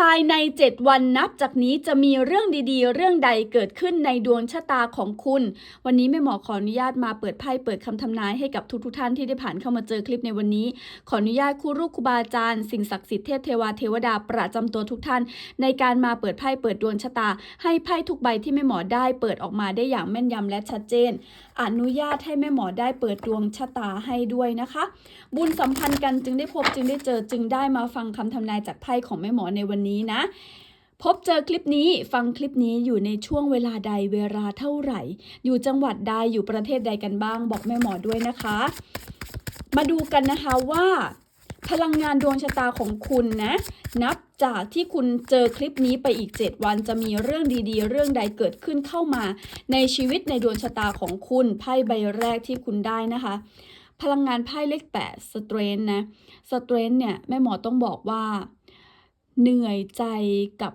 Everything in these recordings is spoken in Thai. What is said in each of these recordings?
ภายใน 7 วันนับจากนี้จะมีเรื่องดีๆ เรื่องใดเกิดขึ้นในดวงชะตาของคุณ วันนี้แม่หมอขออนุญาตมาเปิดไพ่เปิดคำทำนายให้กับทุกๆท่านที่ได้ผ่านเข้ามาเจอคลิปในวันนี้ ขออนุญาตครูรูปครูบาอาจารย์สิ่งศักดิ์สิทธิ์เทพเทวาเทวดาประจำตัวทุกท่าน ในการมาเปิดไพ่เปิดดวงชะตา ให้ไพ่ทุกใบที่แม่หมอได้เปิดออกมาได้อย่างแม่นยำและชัดเจน อนุญาตให้แม่หมอได้เปิดดวงชะตาให้ด้วยนะคะ บุญสัมพันธ์กันจึงได้พบจึงได้เจอจึงได้มาฟังคำทำนายจากไพ่ของแม่หมอในวันนี้นะ พบเจอคลิปนี้ฟังคลิปนี้อยู่ในช่วงเวลาใดเวลาเท่าไหร่ อยู่จังหวัดใดอยู่ประเทศใดกันบ้าง บอกแม่หมอด้วยนะคะ มาดูกันนะคะว่าพลังงานดวงชะตาของคุณนะ นับจากที่คุณเจอคลิปนี้ไปอีก 7 วันจะมีเรื่องดีๆ เรื่องใดเกิดขึ้นเข้ามา ในชีวิตในดวงชะตาของคุณไพ่ใบแรกที่คุณได้นะคะ พลังงานไพ่เลข8 strength นะ strength เนี่ยแม่หมอต้องบอกว่า เหนื่อยใจกับ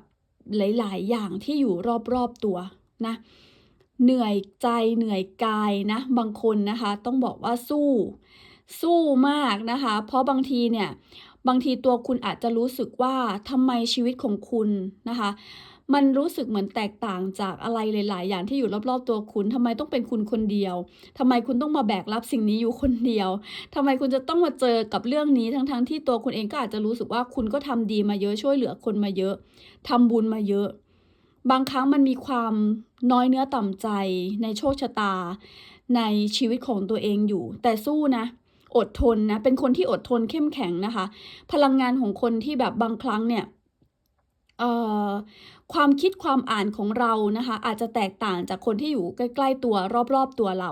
หลาย ๆ อย่างที่อยู่รอบ ๆ ตัวนะเหนื่อยใจเหนื่อยกายนะบางคนนะคะ ต้องบอกว่าสู้ สู้มากนะคะ เพราะบางทีเนี่ยบางทีตัวคุณอาจจะรู้สึกว่าทำไมชีวิตของคุณนะคะ มันรู้สึกเหมือนแตกต่างจากอะไรหลาย ๆ อย่างที่อยู่รอบๆ ตัวคุณทำไมต้องเป็นคุณคนเดียวทำไมคุณต้องมาแบกรับสิ่งนี้อยู่คนเดียวทำไมคุณจะต้องมาเจอกับเรื่องนี้ทั้งๆที่ตัวคุณเองก็อาจจะรู้สึกว่าคุณก็ทำดีมาเยอะช่วยเหลือคนมาเยอะทำบุญมาเยอะ บางครั้งมันมีความน้อยเนื้อต่ำใจ ในโชคชะตา ในชีวิตของตัวเองอยู่ แต่สู้นะอดทนนะ เป็นคนที่อดทนเข้มแข็งนะคะ พลังงานของคนที่แบบบางครั้งเนี่ย เอ่อ ความคิดความอ่านของเรานะคะ อาจจะแตกต่างจากคนที่อยู่ใกล้ ๆ ตัวรอบๆตัวเรา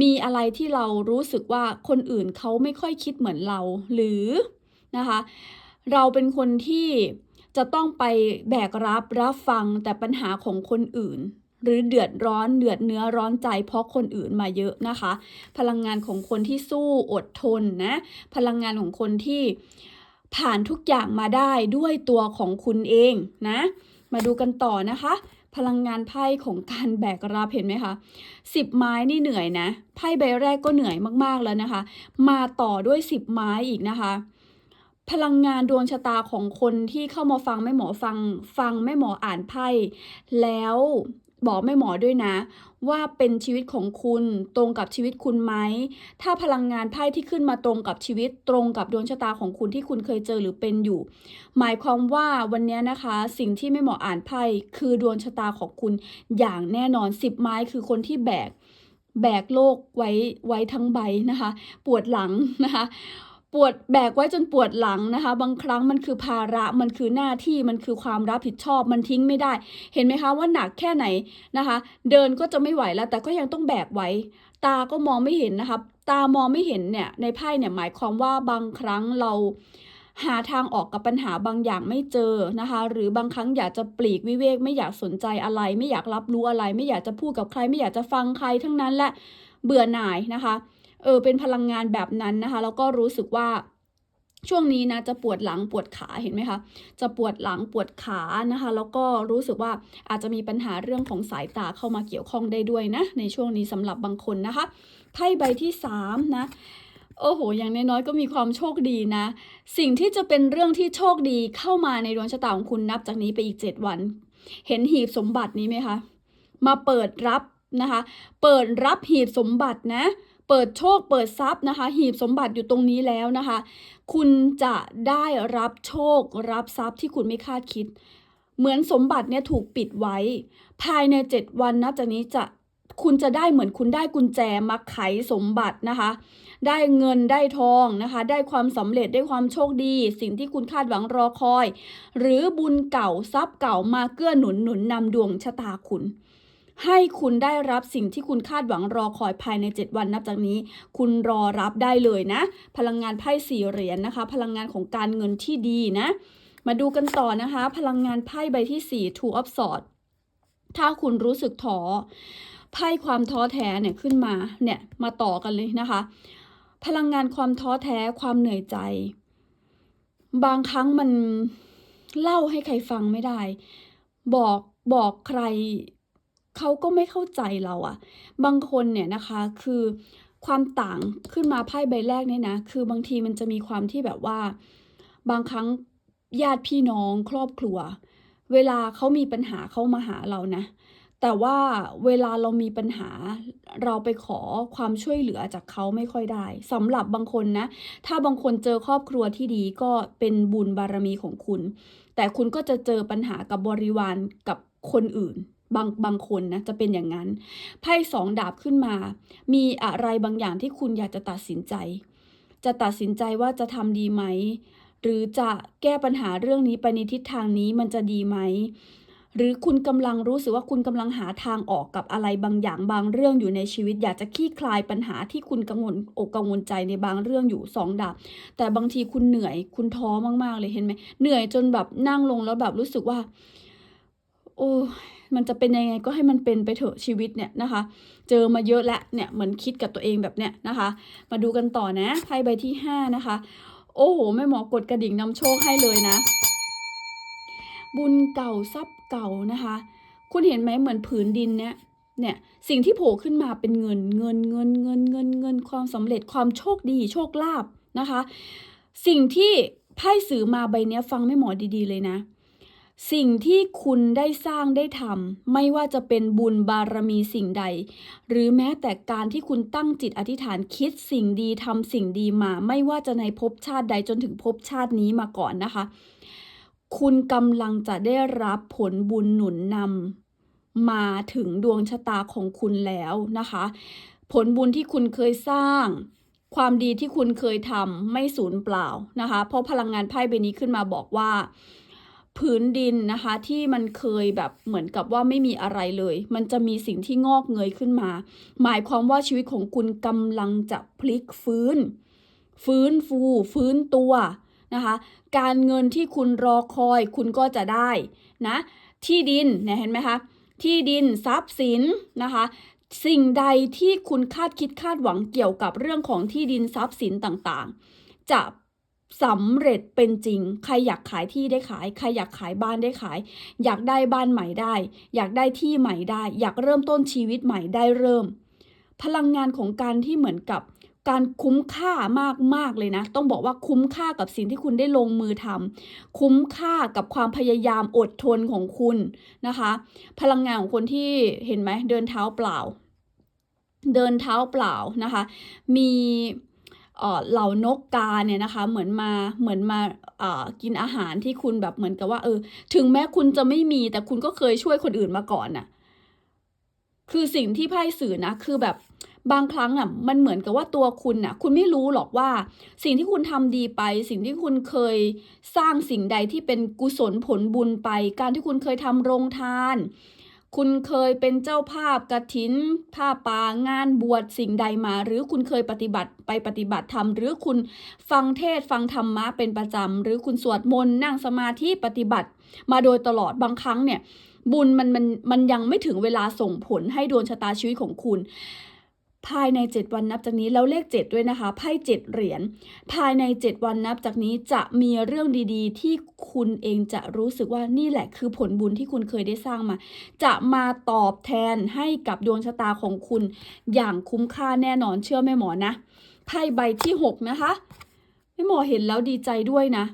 มีอะไรที่เรารู้สึกว่าคนอื่นเขาไม่ค่อยคิดเหมือนเรา หรือนะคะ เราเป็นคนที่จะต้องไปแบกรับรับฟังแต่ปัญหาของคนอื่น หรือเดือดร้อนเดือดเนื้อร้อนใจเพราะคนอื่นมาเยอะนะคะ พลังงานของคนที่สู้อดทนนะ พลังงานของคนที่ผ่านทุกอย่างมาได้ด้วยตัวของคุณเองนะ มาดูกันต่อนะคะ พลังงานไพ่ของการแบกรับเห็นไหมคะสิบไม้นี่เหนื่อยนะไพ่ใบแรกก็เหนื่อยมากๆแล้วนะคะ มาต่อด้วยสิบไม้อีกนะคะพลังงานดวงชะตาของคนที่เข้ามาฟังแม่หมอฟัง ฟังแม่หมออ่านไพ่แล้ว บอกแม่หมอด้วยนะ ว่าเป็นชีวิตของคุณตรงกับชีวิตคุณไหม ถ้าพลังงานไพ่ที่ขึ้นมาตรงกับชีวิต ตรงกับดวงชะตาของคุณที่คุณเคยเจอหรือเป็นอยู่ หมายความว่าวันนี้นะคะ สิ่งที่แม่หมออ่านไพ่คือดวงชะตาของคุณอย่างแน่นอนสิบไม้คือคนที่แบกแบกโลกไว้ไว้ทั้งใบนะคะ ปวดหลังนะคะ ปวดแบกไว้จนปวดหลังนะคะ บางครั้งมันคือภาระมันคือหน้าที่มันคือความรับผิดชอบมันทิ้งไม่ได้ เห็นไหมคะว่าหนักแค่ไหนนะคะ เดินก็จะไม่ไหวแล้ว แต่ก็ยังต้องแบกไว้ ตาก็มองไม่เห็นนะคะตามองไม่เห็นเนี่ยในไพ่เนี่ยหมายความว่าบางครั้งเราหาทางออกกับปัญหาบางอย่างไม่เจอนะคะ หรือบางครั้งอยากจะปลีกวิเวก ไม่อยากสนใจอะไร ไม่อยากรับรู้อะไร ไม่อยากจะพูดกับใคร ไม่อยากจะฟังใครทั้งนั้นและเบื่อหน่ายนะคะ เออเป็นพลังงานแบบนั้นนะคะแล้วก็รู้สึกว่าช่วงนี้นะจะปวดหลังปวดขาเห็นไหมคะจะปวดหลังปวดขานะคะแล้วก็รู้สึกว่าอาจจะมีปัญหาเรื่องของสายตาเข้ามาเกี่ยวข้องได้ด้วยนะ ในช่วงนี้สำหรับบางคนนะคะไพ่ใบที่สามนะโอ้โห อย่างน้อยๆก็มีความโชคดีนะ สิ่งที่จะเป็นเรื่องที่โชคดีเข้ามาในดวงชะตาของคุณนับจากนี้ไปอีก 7 วัน เห็นหีบสมบัตินี้ไหมคะ มาเปิดรับนะคะ เปิดรับหีบสมบัตินะ เปิดโชคเปิดทรัพย์นะคะ หีบสมบัติอยู่ตรงนี้แล้วนะคะ คุณจะได้รับโชครับทรัพย์ที่คุณไม่คาดคิด เหมือนสมบัติเนี่ยถูกปิดไว้ ภายใน 7 วันนับจากนี้จะคุณจะได้เหมือนคุณได้กุญแจมาไขสมบัตินะคะ ได้เงินได้ทองนะคะ ได้ความสำเร็จได้ความโชคดี สิ่งที่คุณคาดหวังรอคอย หรือบุญเก่าทรัพย์เก่ามาเกื้อหนุนหนุนนำดวงชะตาคุณ ให้คุณได้รับสิ่งที่คุณคาดหวังรอคอยภายใน 7 วันนับจากนี้ คุณรอรับได้เลยนะ พลังงานไพ่สี่เหรียญนะคะ พลังงานของการเงินที่ดีนะ มาดูกันต่อนะคะ พลังงานไพ่ใบที่ 4 Two of Swords ถ้าคุณรู้สึกท้อไพ่ความท้อแท้เนี่ยขึ้นมาเนี่ยมาต่อกันเลยนะคะ พลังงานความท้อแท้ความเหนื่อยใจ บางครั้งมันเล่าให้ใครฟังไม่ได้ บอกบอกใคร เขาก็ไม่เข้าใจเราอะบางคนเนี่ยนะคะคือความต่างขึ้นมาไพ่ใบแรกเนี่ยนะ คือบางทีมันจะมีความที่แบบว่า บางครั้งญาติพี่น้องครอบครัว เวลาเขามีปัญหาเขามาหาเรานะ แต่ว่าเวลาเรามีปัญหา เราไปขอความช่วยเหลือจากเขาไม่ค่อยได้สำหรับบางคนนะ ถ้าบางคนเจอครอบครัวที่ดีก็เป็นบุญบารมีของคุณ แต่คุณก็จะเจอปัญหากับบริวารกับคนอื่น บางบางคนนะจะเป็นอย่างนั้นไพ่สองดาบขึ้นมา มีอะไรบางอย่างที่คุณอยากจะตัดสินใจ จะตัดสินใจว่าจะทำดีไหม หรือจะแก้ปัญหาเรื่องนี้ไปในทิศทางนี้มันจะดีไหม หรือคุณกำลังรู้สึกว่าคุณกำลังหาทางออกกับอะไรบางอย่างบางเรื่องอยู่ในชีวิต อยากจะคลี่คลายปัญหาที่คุณกังวลอกกังวลใจในบางเรื่องอยู่สองดาบแต่บางทีคุณเหนื่อย คุณท้อมากๆเลยเห็นไหมเหนื่อยจนแบบนั่งลงแล้วแบบรู้สึกว่า โอ้มันจะเป็นยังไงก็ให้มันเป็นไปเถอะชีวิตเนี่ยนะคะ เจอมาเยอะแล้วเนี่ยเหมือนคิดกับตัวเองแบบเนี้ยนะคะ มาดูกันต่อนะไพ่ใบที่ห้านะคะ โอ้โหแม่หมอกดกระดิ่งนำโชคให้เลยนะ บุญเก่าทรัพย์เก่านะคะ คุณเห็นไหมเหมือนผืนดินเนี่ยเนี่ยสิ่งที่โผล่ขึ้นมาเป็นเงินเงินเงินเงินเงินเงินความสำเร็จความโชคดีโชคลาภนะคะ สิ่งที่ไพ่สื่อมาใบเนี้ยฟังไม่หมอดีๆเลยนะ สิ่งที่คุณได้สร้างได้ทำไม่ว่าจะเป็นบุญบารมีสิ่งใด หรือแม้แต่การที่คุณตั้งจิตอธิษฐานคิดสิ่งดีทำสิ่งดีมา ไม่ว่าจะในภพชาติใดจนถึงภพชาตินี้มาก่อนนะคะ คุณกำลังจะได้รับผลบุญหนุนนำมาถึงดวงชะตาของคุณแล้วนะคะ ผลบุญที่คุณเคยสร้างความดีที่คุณเคยทำไม่สูญเปล่านะคะ เพราะพลังงานไพ่ใบนี้ขึ้นมาบอกว่า พื้นดินนะคะที่มันเคยแบบเหมือนกับว่าไม่มีอะไรเลย มันจะมีสิ่งที่งอกเงยขึ้นมา หมายความว่าชีวิตของคุณกำลังจะพลิกฟื้น ฟื้นฟู ฟื้นตัวนะคะ การเงินที่คุณรอคอยคุณก็จะได้นะที่ดินเนี่ยเห็นไหมคะที่ดินทรัพย์สินนะคะ สิ่งใดที่คุณคาดคิดคาดหวังเกี่ยวกับเรื่องของที่ดินทรัพย์สินต่างๆ จะ สำเร็จเป็นจริง ใครอยากขายที่ได้ขาย ใครอยากขายบ้านได้ขาย อยากได้บ้านใหม่ได้ อยากได้ที่ใหม่ได้ อยากเริ่มต้นชีวิตใหม่ได้เริ่ม พลังงานของการที่เหมือนกับการคุ้มค่ามากๆเลยนะ ต้องบอกว่าคุ้มค่ากับสิ่งที่คุณได้ลงมือทำคุ้มค่ากับความพยายามอดทนของคุณนะคะ พลังงานของคนที่เห็นไหมเดินเท้าเปล่า เดินเท้าเปล่านะคะ มี เออเหล่านกกาเนี่ยนะคะเหมือนมาเหมือนมาเออกินอาหารที่คุณแบบเหมือนกับว่าเออ ถึงแม้คุณจะไม่มีแต่คุณก็เคยช่วยคนอื่นมาก่อนน่ะคือสิ่งที่ไพ่สื่อนะคือแบบบางครั้งอะมันเหมือนกับว่าตัวคุณน่ะคุณไม่รู้หรอกว่า สิ่งที่คุณทำดีไป สิ่งที่คุณเคยสร้างสิ่งใดที่เป็นกุศลผลบุญไป การที่คุณเคยทำโรงทาน คุณเคยเป็นเจ้าภาพกระถิน ผ้าป่างานบวชสิ่งใดมา หรือคุณเคยปฏิบัติไปปฏิบัติธรรม หรือคุณฟังเทศฟังธรรมะเป็นประจำ หรือคุณสวดมนต์นั่งสมาธิปฏิบัติ มาโดยตลอดบางครั้งเนี่ยบุญมันมันมันยังไม่ถึงเวลาส่งผลให้ดวงชะตาชีวิตของคุณ ภายใน 7 วันนับจากนี้แล้วเลข 7 ด้วยนะคะไพ่เจ็ดเหรียญภายใน 7 วันนับจากนี้จะมีเรื่องดีๆ ที่คุณเองจะรู้สึกว่านี่แหละคือผลบุญที่คุณเคยได้สร้างมา จะมาตอบแทนให้กับดวงชะตาของคุณ อย่างคุ้มค่าแน่นอนเชื่อแม่หมอนะไพ่ใบที่ 6 นะคะแม่หมอเห็นแล้วดีใจด้วยนะ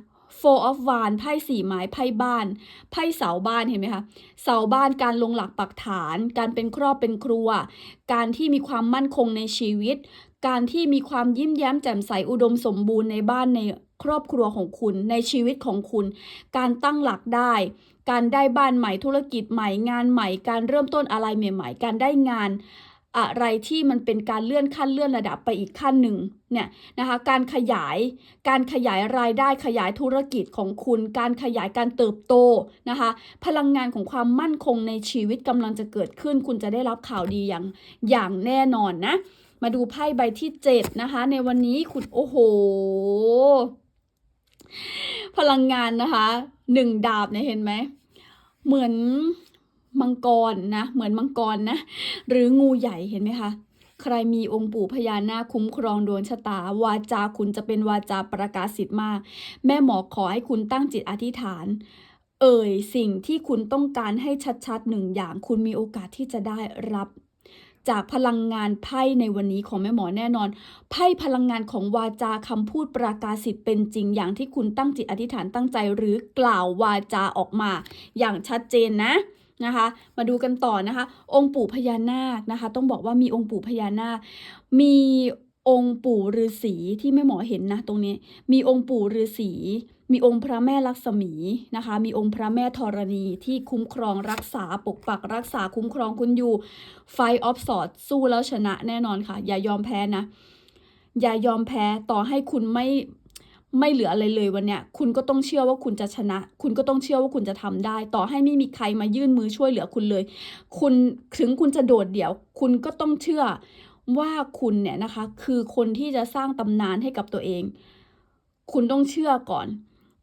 Four of Wands ไพ่สี่ไม้ไพ่บ้านไพ่เสาบ้านเห็นไหมคะเสาบ้านการลงหลักปักฐาน การเป็นครอบเป็นครัว การที่มีความมั่นคงในชีวิต การที่มีความยิ้มแย้มแจ่มใสอุดมสมบูรณ์ในบ้านในครอบครัวของคุณในชีวิตของคุณ การตั้งหลักได้ การได้บ้านใหม่ธุรกิจใหม่งานใหม่ การเริ่มต้นอะไรใหม่ ๆ การได้งาน อะไรที่มันเป็นการเลื่อนขั้นเลื่อนระดับไปอีกขั้นหนึ่งเนี่ยนะคะการขยายการขยายรายได้ขยายธุรกิจของคุณ การขยายการเติบโตนะคะพลังงานของความมั่นคงในชีวิตกำลังจะเกิดขึ้น คุณจะได้รับข่าวดีอย่างอย่างแน่นอนนะมาดูไพ่ใบที่ 7 นะคะ ในวันนี้คุณโอ้โห พลังงานนะคะหนึ่งดาบเนี่ยเห็นไหมเหมือน มังกรนะ เหมือนมังกรนะ หรืองูใหญ่เห็นไหมคะ ใครมีองค์ปู่พญานาคคุ้มครองดวงชะตา วาจาคุณจะเป็นวาจาประกาศสิทธิ์มาก แม่หมอขอให้คุณตั้งจิตอธิษฐาน เอ่ยสิ่งที่คุณต้องการให้ชัดๆหนึ่งอย่าง คุณมีโอกาสที่จะได้รับจากพลังงานไพ่ในวันนี้ของแม่หมอแน่นอน ไพ่พลังงานของวาจาคำพูดประกาศสิทธิ์เป็นจริง อย่างที่คุณตั้งจิตอธิษฐานตั้งใจหรือกล่าววาจาออกมา อย่างชัดเจนนะ นะคะ มาดูกันต่อนะคะ องค์ปู่พญานาคนะคะ ต้องบอกว่ามีองค์ปู่พญานาค มีองค์ปู่ฤาษีที่แม่หมอเห็นนะตรงนี้ มีองค์ปู่ฤาษีมีองค์พระแม่ลักษมีนะคะ มีองค์พระแม่ธรณีที่คุ้มครองรักษาปกปักรักษาคุ้มครองคุณอยู่ ไฟออฟสอดสู้แล้วชนะแน่นอนค่ะ อย่ายอมแพ้นะ อย่ายอมแพ้ต่อให้คุณไม่ ไม่เหลืออะไรเลยวันเนี้ยคุณก็ต้องเชื่อว่าคุณจะชนะ คุณก็ต้องเชื่อว่าคุณจะทำได้ ต่อให้ไม่มีใครมายื่นมือช่วยเหลือคุณเลย คุณถึงคุณจะโดดเดี่ยว คุณก็ต้องเชื่อว่าคุณเนี่ยนะคะ คือคนที่จะสร้างตำนานให้กับตัวเอง คุณต้องเชื่อก่อน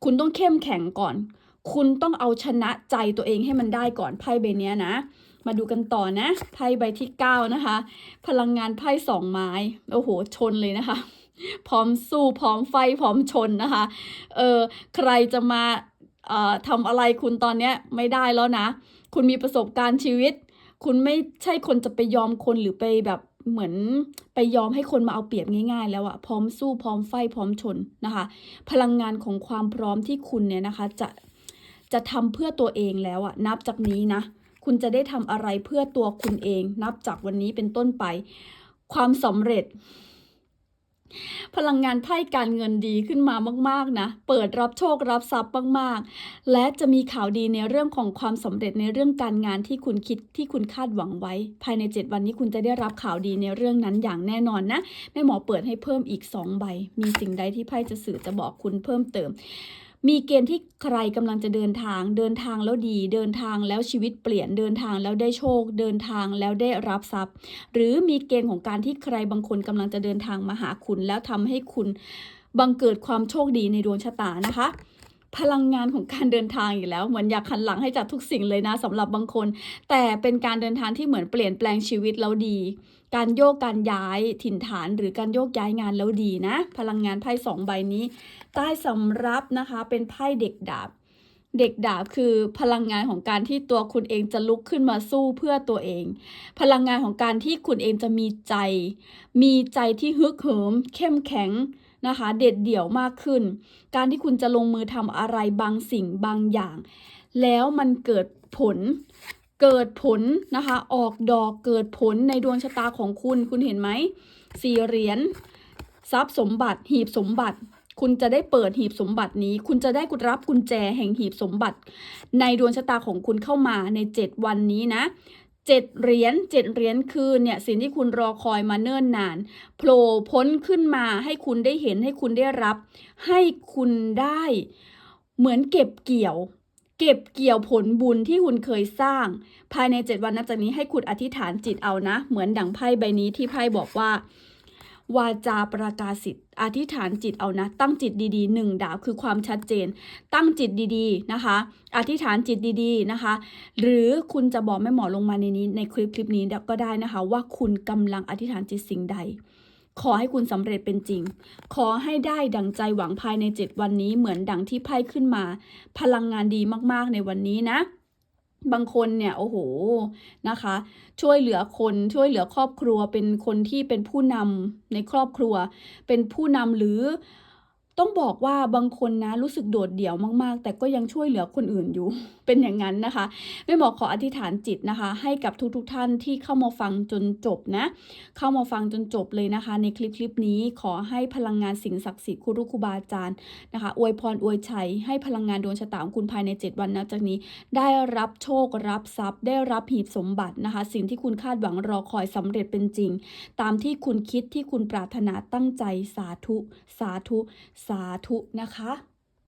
คุณต้องเข้มแข็งก่อน คุณต้องเอาชนะใจตัวเองให้มันได้ก่อนไพ่ใบเนี้ยนะ มาดูกันต่อนะไพ่ใบที่ 9 นะคะ พลังงานไพ่สองไม้โอ้โหชนเลยนะคะ พร้อมสู้พร้อมไฟพร้อมชนนะคะ เออใครจะมาออทำอะไรคุณตอนนี้ไม่ได้แล้วนะ คุณมีประสบการณ์ชีวิต คุณไม่ใช่คนจะไปยอมคนหรือไปแบบเหมือนไปยอมให้คนมาเอาเปรียบง่าย ๆ แล้วอะพร้อมสู้พร้อมไฟพร้อมชนนะคะ พลังงานของความพร้อมที่คุณเนี่ยนะคะ จะจะทำเพื่อตัวเองแล้วอะนับจากนี้นะ คุณจะได้ทำอะไรเพื่อตัวคุณเอง นับจากวันนี้เป็นต้นไป ความสำเร็จ พลังงานไพ่การเงินดีขึ้นมามากๆนะ เปิดรับโชครับทรัพย์มากๆ และจะมีข่าวดีในเรื่องของความสำเร็จในเรื่องการงานที่คุณคิดที่คุณคาดหวังไว้ ภายใน 7 วันนี้คุณจะได้รับข่าวดีในเรื่องนั้นอย่างแน่นอนนะแม่หมอเปิดให้เพิ่มอีก 2 ใบ มีสิ่งใดที่ไพ่จะสื่อจะบอกคุณเพิ่มเติม มีเกณฑ์ที่ใครกำลังจะเดินทาง เดินทางแล้วดี เดินทางแล้วชีวิตเปลี่ยน เดินทางแล้วได้โชค เดินทางแล้วได้รับทรัพย์ หรือมีเกณฑ์ของการที่ใครบางคนกำลังจะเดินทางมาหาคุณ แล้วทำให้คุณบังเกิดความโชคดีในดวงชะตานะคะพลังงานของการเดินทางอีกแล้วเหมือนอยากหันหลังให้จากทุกสิ่งเลยนะสำหรับบางคน แต่เป็นการเดินทางที่เหมือนเปลี่ยนแปลงชีวิตแล้วดี การโยกการย้ายถิ่นฐานหรือการโยกย้ายงานแล้วดีนะ พลังงานไพ่สองใบนี้ ใต้สำรับนะคะเป็นไพ่เด็กดาบ เด็กดาบคือพลังงานของการที่ตัวคุณเองจะลุกขึ้นมาสู้เพื่อตัวเอง พลังงานของการที่คุณเองจะมีใจ มีใจที่ฮึกเหิม เข้มแข็งนะคะ เด็ดเดี่ยวมากขึ้น การที่คุณจะลงมือทำอะไรบางสิ่งบางอย่าง แล้วมันเกิดผล เกิดผลนะคะ ออกดอกเกิดผลในดวงชะตาของคุณ คุณเห็นไหมสี่เหรียญทรัพย์สมบัติหีบสมบัติ คุณจะได้เปิดหีบสมบัตินี้ คุณจะได้กุรับกุญแจแห่งหีบสมบัติ ในดวงชะตาของคุณเข้ามาใน 7 วันนี้นะเจ็ดเหรียญเจ็ดเหรียญคือเนี่ยสิ่งที่คุณรอคอยมาเนิ่นนานโผล่พ้นขึ้นมาให้คุณได้เห็นให้คุณได้รับ ให้คุณได้เหมือนเก็บเกี่ยว เก็บเกี่ยวผลบุญที่คุณเคยสร้าง ภายใน 7 วันนับจากนี้ให้คุณอธิษฐานจิตเอานะ เหมือนดังไพ่ใบนี้ที่ไพ่บอกว่า วาจาประกาศสิทธิ์อธิษฐานจิตเอานะ ตั้งจิตดีๆหนึ่งดาวคือความชัดเจน ตั้งจิตดีๆนะคะ อธิษฐานจิตดีๆนะคะ หรือคุณจะบอกแม่หมอลงมาในนี้ในคลิปคลิปนี้ก็ได้นะคะ ว่าคุณกำลังอธิษฐานจิตสิ่งใด ขอให้คุณสำเร็จเป็นจริง ขอให้ได้ดังใจหวังภายใน 7 วันนี้เหมือนดังที่ไพ่ขึ้นมา พลังงานดีมากๆในวันนี้นะบางคนเนี่ยโอ้โหนะคะ ช่วยเหลือคนช่วยเหลือครอบครัวเป็นคนที่เป็นผู้นำในครอบครัว เป็นผู้นำหรือ ต้องบอกว่าบางคนนะรู้สึกโดดเดี่ยวมาก ๆ แต่ก็ยังช่วยเหลือคนอื่นอยู่ เป็นอย่างนั้นนะคะแม่หมอขออธิษฐานจิตนะคะ ให้กับทุกๆทท่านที่เข้ามาฟังจนจบนะ เข้ามาฟังจนจบเลยนะคะ ในคลิปคลิปนี้ขอให้พลังงานสิ่งศักดิ์สิทธิ์ครูรุครูบาอาจารย์นะคะอวยพรอวยชัยให้พลังงานดวงชะตาของคุณภายใน 7 วันนะจากนี้ ได้รับโชครับทรัพย์ ได้รับหีบสมบัตินะคะ สิ่งที่คุณคาดหวังรอคอยสำเร็จเป็นจริง ตามที่คุณคิดที่คุณปรารถนาตั้งใจสาธุ สาธุสาธุนะคะ